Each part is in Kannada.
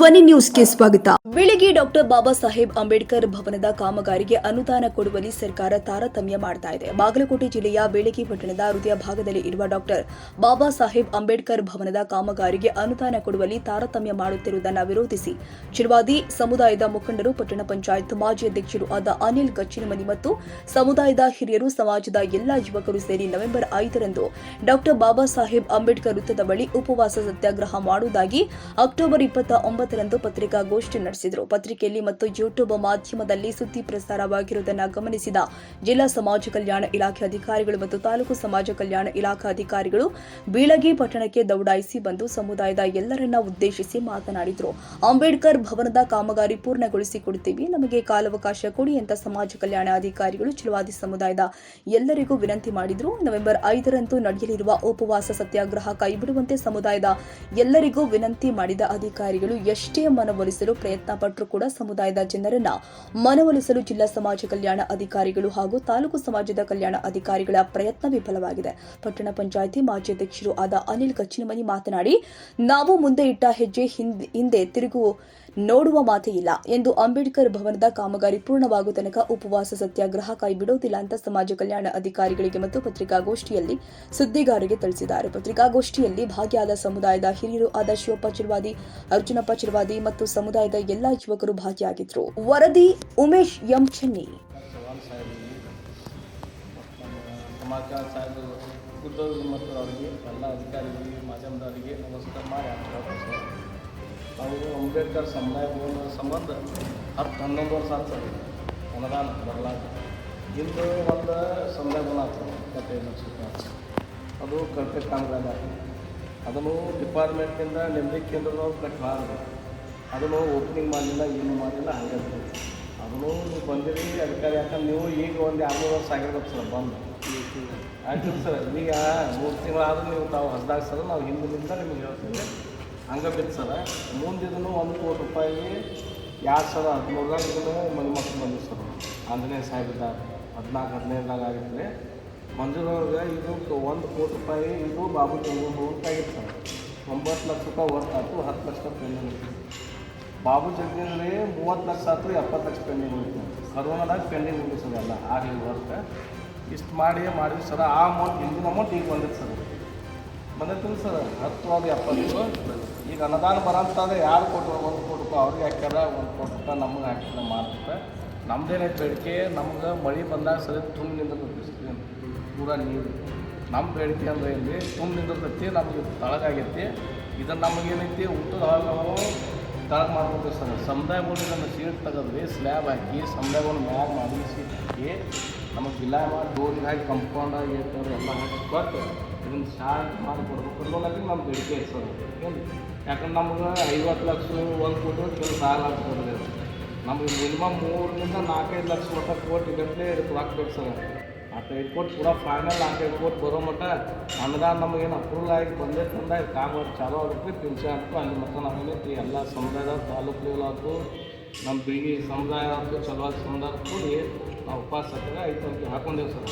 ಧ್ವನಿ ನ್ಯೂಸ್ಗೆ ಸ್ವಾಗತ. ಬೆಳಿಗ್ಗೆ ಡಾಕ್ಟರ್ ಬಾಬಾ ಸಾಹೇಬ್ ಅಂಬೇಡ್ಕರ್ ಭವನದ ಕಾಮಗಾರಿಗೆ ಅನುದಾನ ಕೊಡುವಲ್ಲಿ ಸರ್ಕಾರ ತಾರತಮ್ಯ ಮಾಡ್ತಾ ಇದೆ. ಬಾಗಲಕೋಟೆ ಜಿಲ್ಲೆಯ ಬೇಳಗಿ ಪಟ್ಟಣದ ಹೃದಯ ಭಾಗದಲ್ಲಿ ಇರುವ ಡಾಕ್ಟರ್ ಬಾಬಾ ಸಾಹೇಬ್ ಅಂಬೇಡ್ಕರ್ ಭವನದ ಕಾಮಗಾರಿಗೆ ಅನುದಾನ ಕೊಡುವಲ್ಲಿ ತಾರತಮ್ಯ ಮಾಡುತ್ತಿರುವುದನ್ನು ವಿರೋಧಿಸಿ ಶಿರ್ವಾದಿ ಸಮುದಾಯದ ಮುಖಂಡರು, ಪಟ್ಟಣ ಪಂಚಾಯತ್ ಮಾಜಿ ಅಧ್ಯಕ್ಷರು ಆದ ಅನಿಲ್ ಗಚ್ಚಿನಮನಿ ಮತ್ತು ಸಮುದಾಯದ ಹಿರಿಯರು, ಸಮಾಜದ ಎಲ್ಲಾ ಯುವಕರು ಸೇರಿ ನವೆಂಬರ್ ಐದರಂದು ಡಾಕ್ಟರ್ ಬಾಬಾ ಸಾಹೇಬ್ ಅಂಬೇಡ್ಕರ್ ವೃತ್ತದ ಬಳಿ ಉಪವಾಸ ಸತ್ಯಾಗ್ರಹ ಮಾಡುವುದಾಗಿ ಅಕ್ಟೋಬರ್ ಇಪ್ಪತ್ತ ಒಂಬತ್ತರಂದು ಪತ್ರಿಕಾಗೋಷ್ಠಿ ನಡೆಸಿದರು. ಪತ್ರಿಕೆಯಲ್ಲಿ ಮತ್ತು ಯೂಟ್ಯೂಬ್ ಮಾಧ್ಯಮದಲ್ಲಿ ಸುದ್ದಿ ಪ್ರಸಾರವಾಗಿರುವುದನ್ನು ಗಮನಿಸಿದ ಜಿಲ್ಲಾ ಸಮಾಜ ಕಲ್ಯಾಣ ಇಲಾಖೆ ಅಧಿಕಾರಿಗಳು ಮತ್ತು ತಾಲೂಕು ಸಮಾಜ ಕಲ್ಯಾಣ ಇಲಾಖಾ ಅಧಿಕಾರಿಗಳು ಬೀಳಗಿ ಪಟ್ಟಣಕ್ಕೆ ದೌಡಾಯಿಸಿ ಬಂದು ಸಮುದಾಯದ ಎಲ್ಲರನ್ನ ಉದ್ದೇಶಿಸಿ ಮಾತನಾಡಿದರು. ಅಂಬೇಡ್ಕರ್ ಭವನದ ಕಾಮಗಾರಿ ಪೂರ್ಣಗೊಳಿಸಿಕೊಡುತ್ತೇವೆ. ನಮಗೆ ಕಾಲಾವಕಾಶ ಕೊಡಿ ಅಂತ ಸಮಾಜ ಕಲ್ಯಾಣ ಅಧಿಕಾರಿಗಳು ಚಿಲವಾದಿ ಸಮುದಾಯದ ಎಲ್ಲರಿಗೂ ವಿನಂತಿ ಮಾಡಿದರು. ನವೆಂಬರ್ ಐದರಂದು ನಡೆಯಲಿರುವ ಉಪವಾಸ ಸತ್ಯಾಗ್ರಹ ಕೈಬಿಡುವಂತೆ ಸಮುದಾಯದ ಎಲ್ಲರಿಗೂ ವಿನಂತಿ ಮಾಡಿದ ಅಧಿಕಾರಿಗಳು ಎಷ್ಟೇ ಮನವೊಲಿಸಲು ಪ್ರಯತ್ನ ಪಟ್ಟರೂ ಕೂಡ ಸಮುದಾಯದ ಜನರನ್ನ ಮನವೊಲಿಸಲು ಜಿಲ್ಲಾ ಸಮಾಜ ಕಲ್ಯಾಣ ಅಧಿಕಾರಿಗಳು ಹಾಗೂ ತಾಲೂಕು ಸಮಾಜದ ಕಲ್ಯಾಣ ಅಧಿಕಾರಿಗಳ ಪ್ರಯತ್ನ ವಿಫಲವಾಗಿದೆ. ಪಟ್ಟಣ ಪಂಚಾಯಿತಿ ಮಾಜಿ ಅಧ್ಯಕ್ಷರು ಆದ ಅನಿಲ್ ಕಚ್ಚಿನಮನಿ ಮಾತನಾಡಿ, ನಾವು ಮುಂದೆ ಇಟ್ಟ ಹೆಜ್ಜೆ ಹಿಂದ್- ಹಿಂದೆ ತಿರುಗು ನೋಡುವ ಮಾತೇ ಇಲ್ಲ ಎಂದು ಅಂಬೇಡ್ಕರ್ ಭವನದ ಕಾಮಗಾರಿ ಪೂರ್ಣವಾಗುವ ತನಕ ಉಪವಾಸ ಸತ್ಯಾಗ್ರಹ ಕೈಬಿಡುವುದಿಲ್ಲ ಅಂತ ಸಮಾಜ ಕಲ್ಯಾಣ ಅಧಿಕಾರಿಗಳಿಗೆ ಮತ್ತು ಪತ್ರಿಕಾಗೋಷ್ಠಿಯಲ್ಲಿ ಸುದ್ದಿಗಾರರಿಗೆ ತಿಳಿಸಿದ್ದಾರೆ. ಪತ್ರಿಕಾಗೋಷ್ಠಿಯಲ್ಲಿ ಭಾಗಿಯಾದ ಸಮುದಾಯದ ಹಿರಿಯರು ಆದ ಶಿವಪ್ಪ ಚಿರವಾದಿ, ಅರ್ಜುನಪ್ಪ ಚಿರವಾದಿ ಮತ್ತು ಸಮುದಾಯದ ಎಲ್ಲಾ ಯುವಕರು ಭಾಗಿಯಾಗಿದ್ದರು ವರದಿ ಉಮೇಶ್ ಎಂ ಚೆನ್ನಿ. ಮತ್ತು ಅವರಿಗೆ ಎಲ್ಲ ಅಧಿಕಾರಿಗಳಿಗೆ, ಮಾಧ್ಯಮದವರಿಗೆ ನಮಸ್ಕಾರ ಮಾಡಿ ನಾವು ಅಂಬೇಡ್ಕರ್ ಸಮುದಾಯ ಭವನ ಸಂಬಂಧ ಹತ್ತು ಹನ್ನೊಂದು ವರ್ಷ ಆಗ್ತದೆ ಅನುದಾನ ಬರಲಾಗ ಇಂದು ಒಂದು ಸಮುದಾಯ ಭವನ ಆಗ್ತದೆ. ಇಪ್ಪತ್ತೈದು ಲಕ್ಷ ರೂಪಾಯಿ ಅದು ಕಲ್ಪೆ ಕಾಮಗಾರಿ ಆಗ್ತದೆ ಅದನ್ನು ಡಿಪಾರ್ಟ್ಮೆಂಟಿಂದ ನೆಮ್ಮದಿ ಕೇಂದ್ರದವ್ರು ಕಟ್ಟಲಾರದು ಅದನ್ನು ಓಪನಿಂಗ್ ಮಾಡಲಿಲ್ಲ ಏನು ಮಾಡಲಿಲ್ಲ ಹಾಗೆ ಅದು ಅದನ್ನು ನೀವು ಬಂದಿರಿ ಅಧಿಕಾರಿ ಯಾಕಂದ್ರೆ ನೀವು ಈಗ ಒಂದು ಎರಡು ವರ್ಷ ಆಗಿರ್ಬೇಕು ಸರ್ ಬಂದು. ಆಯ್ತು ಸರ್. ಈಗ ಮೂರು ತಿಂಗಳಾದ್ರೂ ನೀವು ತಾವು ಹೊಸದಾಗ ಸರ್ ನಾವು ಹಿಂದಿನಿಂದ ನಿಮಗೆ ಹೇಳ್ತೀವಿ. ಹಂಗೆ ಬಿತ್ತು ಸರ್ ಮುಂದಿದನು ಒಂದು ಕೋಟಿ ರೂಪಾಯಿ, ಎರಡು ಸಾವಿರದ ಹದಿಮೂರದಾಗ ಇದನ್ನು ಮನೆ ಮಕ್ಕಳು ಬಂದಿದ್ದು ಸರ್ ಆಂಜನೇಯ ಸಾಹೇಬ್ದ ಹದಿನಾಲ್ಕು ಹದಿನೈದಾಗ ಆಗಿತ್ತು ಮಂಜೂರೊಳಗೆ ಇದು ಒಂದು ಕೋಟಿ ರೂಪಾಯಿ, ಇದು ಬಾಬು ಆಗಿತ್ತು. ಸರ್ ಒಂಬತ್ತು ಲಕ್ಷ ರೂಪಾಯಿ ವರ್ತ್ ಆಯ್ತು, ಹತ್ತು ಲಕ್ಷ ಪೆಂಡಿಂಗ್ ಇತ್ತು ಬಾಬು ಜಗದೀಶ್ವರಿ ಮೂವತ್ತು ಲಕ್ಷ ಆಯ್ತು, ಎಪ್ಪತ್ತು ಲಕ್ಷ ಪೆಂಡಿಂಗ್ ಉಳಿತು ಕರೋನಾದಾಗ ಪೆಂಡಿಂಗ್ ಉಳಿತು ಸರ್ ಎಲ್ಲ, ಆಗಲಿ ವರ್ಕ್ ಇಷ್ಟು ಮಾಡಿ ಮಾಡಿದ್ವಿ ಸರ್, ಆ ಅಮೌಂಟ್ ಹಿಂದಿನ ಅಮೌಂಟ್ ಈಗ ಬಂದಿತ್ತು ಸರ್. ಬಂದಿತ್ತು ಸರ್, ಹತ್ತು ಅದು ಎಪ್ಪತ್ತು. ಈಗ ಅನುದಾನ ಬರೋಂಥದ್ದು ಯಾರು ಕೊಟ್ಟರು ಒಂದು ಕೋಟಿ ರೂಪಾಯಿ ಅವ್ರಿಗೆ ಹಾಕ್ಯಾರ, ಒಂದು ಕೋಟಿ ರೂಪಾಯಿ ನಮಗೆ ಹಾಕ್ಯಾರ ಮಾಡ್ತಾರೆ ನಮ್ದೇನೈತೆ ಬೇಡಿಕೆ? ನಮ್ಗೆ ಮಳೆ ಬಂದಾಗ ಸರಿ ತುಂಬ ನಿಂದಿರ್ತೈತಿ ಪೂರ ನೀರು. ನಮ್ಮ ಬೇಡಿಕೆ ಅಂದ್ರೆ ಏನು ತುಂಬ ನಿಂದಿರ್ತೈತಿ ನಮಗೆ ತಳಗಾಗೈತಿ ಇದನ್ನು ನಮಗೇನೈತಿ ಊಟದ ಹಾಲು ನಾವು ತಳಗ್ ಮಾಡ್ಬೇಕು ಸರ್. ಸಮುದಾಯ ಬೋರ್ಡ್ ನಮ್ಮ ಸೀಟ್ ತೆಗೆದ್ರಿ ಸ್ಲ್ಯಾಬ್ ಹಾಕಿ, ಸಮುದಾಯ ಬೋರ್ಡ್ ಮ್ಯಾಗ ಮಾಡಿ ಸೀಟ್ ಹಾಕಿ, ನಮಗೆ ಗಿಲ್ಲ ಮಾಡಿ ಡೋರಿಗೆ ಹಾಕಿ, ಕಂಪೌಂಡ್ ಆಗಿ ಇರ್ತವ್ರು ಎಲ್ಲ ಹಾಕಿ ಕೊಟ್ಟು ಇದನ್ನು ಸ್ಟಾರ್ಟ್ ಮಾಡಿ ಕೊಡ್ಬೇಕು ಅನ್ನೋದಕ್ಕೆ ನಮ್ಮ ಬೇಡಿಕೆ ಸರ್ ಏನು? ಯಾಕಂದ್ರೆ ನಮ್ಗೆ ಐವತ್ತು ಲಕ್ಷ ಒಂದು ಕೋಟಿ ಕೆಲವು ಸಾಲ ಆಗ್ತದೆ. ನಮಗೆ ಮಿನಿಮಮ್ ಮೂರರಿಂದ ನಾಲ್ಕೈದು ಲಕ್ಷ ಮಟ್ಟ ಕೋಟಿ ಗಟ್ಟಲೆ ಹಾಕ್ಬೇಕು ಸರ್ ನಾಲ್ಕೈದು ಕೋಟಿ ಕೂಡ ಫೈನಲ್ ನಾಲ್ಕೈದು ಕೋಟಿ ಬರೋ ಮಟ್ಟ ಅನುದಾನ ನಮಗೇನು ಅಪ್ರೂವಲ್ ಆಗಿ ಬಂದೇ ತಂದ ಕಾಮಗಾರಿ ಚಾಲೂ ಆಗುತ್ತೆ. ಪಿಂಚಣಿ ಆಗ್ತು ಅಲ್ಲಿ ಮತ್ತು ನಮಗೆ ಎಲ್ಲ ಸಮುದಾಯದ ತಾಲೂಕು ಲೆವೆಲ್ ಆಯ್ತು ನಮ್ಮ ಬೀಗಿ ಸಮುದಾಯ ಆಯ್ತು ಚಲೋ ಸಮುದಾಯ ಕೂಡಿ ನಾವು ಉಪವಾಸ ಐದು ಹಾಕೊಂಡೇವೆ ಸರ್.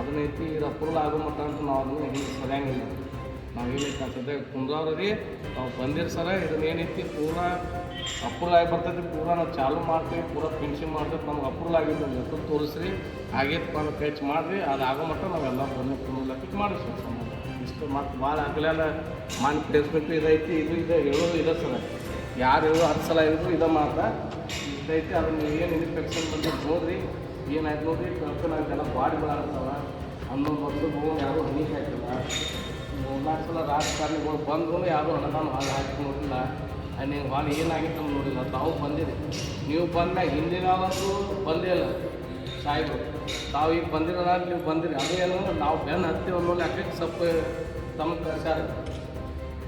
ಅದನ್ನೈತಿ ಇದು ಅಪ್ರೂವಲ್ ಆಗೋ ಮಟ್ಟ ಅಂತ ನಾವು ಅದನ್ನು ಹಿಂಗೆ ಸರಿಯಂಗಿಲ್ಲ. ನಾವು ಏನೈತಿ ಅಂತಂದ್ರೆ ಕುಂದ್ರವ್ರಿ ನಾವು ಬಂದಿರಿ ಸರ ಇದನ್ನ ಏನೈತಿ, ಪೂರಾ ಅಪ್ರೂವಲ್ ಆಗಿ ಬರ್ತೈತಿ, ಪೂರ ನಾವು ಚಾಲು ಮಾಡ್ತೀವಿ, ಪೂರ ಫಿನಿಶಿಂಗ್ ಮಾಡ್ತೀವಿ, ನಮ್ಗೆ ಅಪ್ರೂವಲ್ ಆಗಿದ್ದು ಎತ್ತ ತೋರಿಸ್ರಿ ಆಗೈತೆ ಅಂತ ಖರ್ಚು ಮಾಡಿರಿ, ಅದು ಆಗೋ ಮಟ್ಟ ನಾವೆಲ್ಲ ಬಂದು ಮಾಡಿಸ್ತೀವಿ ಸಂಬಂಧ ಇಷ್ಟು ಮತ್ತು ಭಾಳ ಆಗಲೆಲ್ಲ ಮಾನ್ ಪ್ಲೇಸ್ಮೆಂಟು ಇದೈತಿ ಇದು ಇದೆ, ಹೇಳೋದು ಇದೆ ಸರ. ಯಾರು ಹೇಳೋ ಹತ್ತು ಸಲ ಇದ್ರು ಇದೆ ಮಾತ್ರ. ಇದೈತಿ ಅದನ್ನು ಏನು ಇನ್ಫೆಕ್ಷನ್ ಬಂದಿದ್ದು ನೋಡ್ರಿ. ಏನಾಯ್ತು ನೋಡಿ ಕಳ್ಕೊಂಡು ಅದೆಲ್ಲ ಬಾಡಿ ಬೆಳಾಡ್ತಾವ ಹನ್ನೊಂದು ಹೋಗೋ ಯಾರೂ ಹನಿ ಹಾಕಿಲ್ಲ. ಮೂರ್ನಾಲ್ಕು ಸಲ ರಾಜಕಾರಣಿಗಳು ಬಂದ್ರು ಯಾರೂ ಅನುದಾನ ಹಾಲು ಹಾಕಿ ನೋಡಿಲ್ಲ. ನೀವು ಹಾಲು ಏನಾಗಿತ್ತು ನೋಡಿಲ್ಲ. ತಾವು ಬಂದಿರಿ. ನೀವು ಬಂದಾಗ ಹಿಂದಿನ ಯಾವಂತೂ ಬಂದೇ ಇಲ್ಲ ಸಾಹೇಬರು, ತಾವು ಈಗ ಬಂದಿರೋದ ನೀವು ಬಂದಿರಿ. ಅದು ಏನು ನಾವು ಬೆನ್ನು ಹತ್ತಿ ನೋಡಿ ಲೆಕ್ಕಕ್ಕೆ ಸ್ವಲ್ಪ ತಮ್ಮ ಕಳ್ಸ್ಯಾರ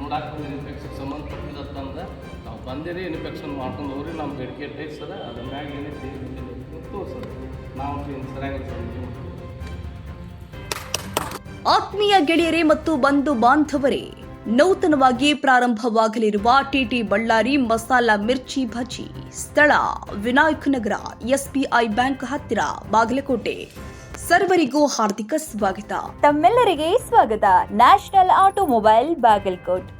ನೋಡಾಕ ಇನ್ಫೆಕ್ಷನ್ ಸಂಬಂಧಪಟ್ಟಿದ್ದತ್ತಂದ್ರೆ ನಾವು ಬಂದಿರಿ, ಇನ್ಫೆಕ್ಷನ್ ಮಾಡ್ಕೊಂಡು ಹೋಗ್ರಿ. ನಮ್ಮ ಬೇಡಿಕೆ ಟೈಸ್ ಅದ ಅದ್ರ ಮ್ಯಾಗ ಏನೈತಿ ನಾವು ಆತ್ಮೀಯ ಗೆಳೆಯರೇ ಮತ್ತು ಬಂಧು ಬಾಂಧವರೇ ನೂತನವಾಗಿ ಪ್ರಾರಂಭವಾಗಲಿರುವ ಟಿಟಿ ಬಳ್ಳಾರಿ ಮಸಾಲಾ ಮಿರ್ಚಿ ಭಜಿ ಸ್ಥಳ ವಿನಾಯಕ್ ನಗರ ಎಸ್ಬಿಐ ಬ್ಯಾಂಕ್ ಹತ್ತಿರ ಬಾಗಲಕೋಟೆ. ಸರ್ವರಿಗೂ ಹಾರ್ದಿಕ ಸ್ವಾಗತ. ತಮ್ಮೆಲ್ಲರಿಗೆ ಸ್ವಾಗತ. National automobile Bagalkot.